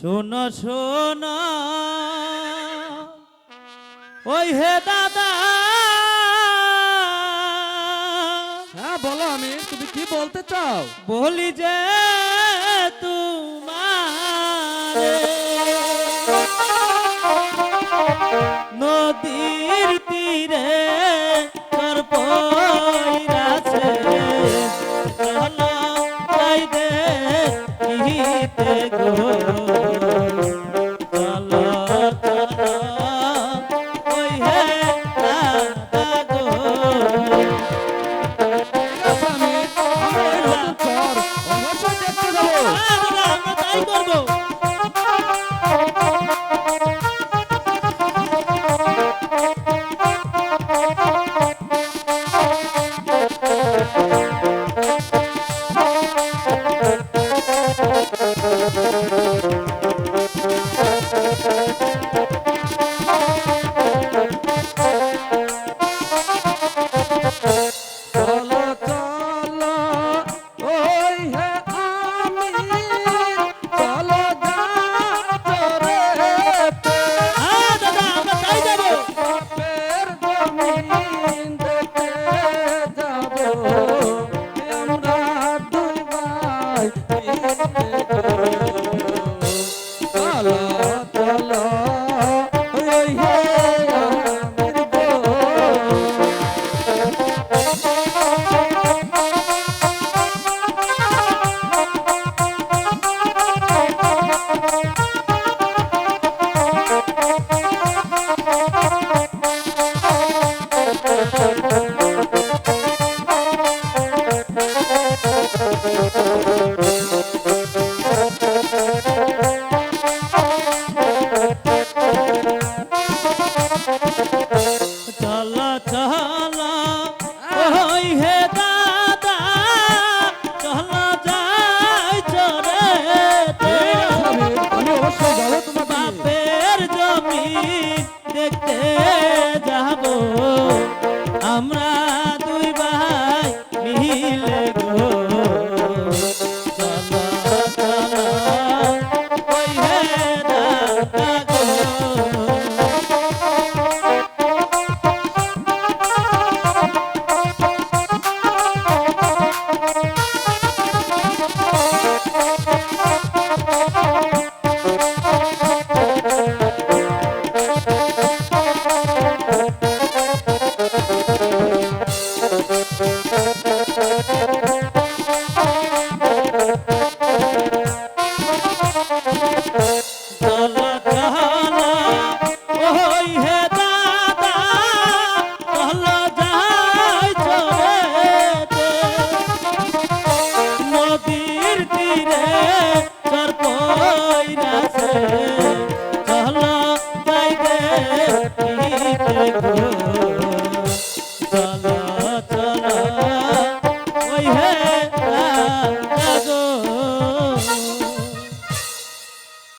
শোনো শোনো। ওই হে দাদা। হ্যাঁ বলো আমি তুমি কি বলতে চাও? বলি যে তোমার নদীর তীরে আছে। চলো যাই দে Oh. দেখতে যাব। আমরা কি